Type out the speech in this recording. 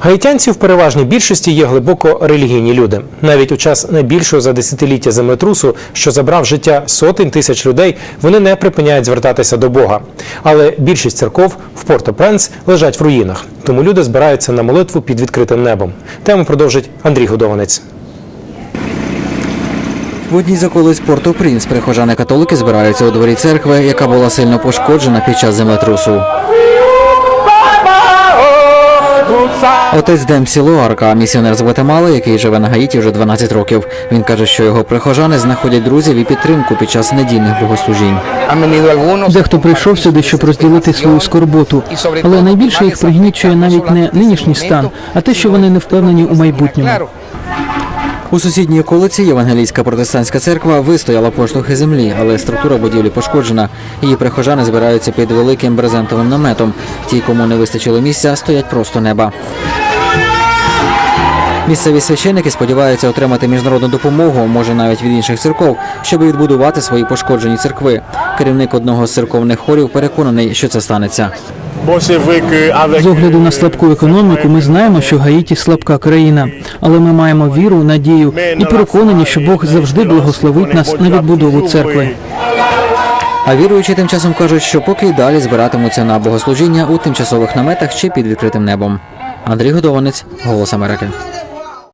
Гаїтянці в переважній більшості є глибоко релігійні люди. Навіть у час найбільшого за десятиліття землетрусу, що забрав життя сотень тисяч людей, вони не припиняють звертатися до Бога. Але більшість церков в Порто-Пренс лежать в руїнах, тому люди збираються на молитву під відкритим небом. Тему продовжить Андрій Годованець. В одній з околиць Порту Прінс прихожани католики збираються у дворі церкви, яка була сильно пошкоджена під час землетрусу. Отець Демсі Луарка, місіонер з Гватемали, який живе на Гаїті вже 12 років. Він каже, що його прихожани знаходять друзів і підтримку під час недільних богослужінь. Дехто прийшов сюди, щоб розділити свою скорботу, але найбільше їх пригнічує навіть не нинішній стан, а те, що вони не впевнені у майбутньому. У сусідній околиці Євангелійська протестантська церква вистояла поштовхи землі, але структура будівлі пошкоджена. Її прихожани збираються під великим брезентовим наметом. Ті, кому не вистачило місця, стоять просто неба. Місцеві священники сподіваються отримати міжнародну допомогу, може навіть від інших церков, щоб відбудувати свої пошкоджені церкви. Керівник одного з церковних хорів переконаний, що це станеться. З огляду на слабку економіку, ми знаємо, що Гаїті слабка країна, але ми маємо віру, надію і переконані, що Бог завжди благословить нас на відбудову церкви. А віруючі тим часом кажуть, що поки й далі збиратимуться на богослужіння у тимчасових наметах чи під відкритим небом. Андрій Годованець, Голос Америки.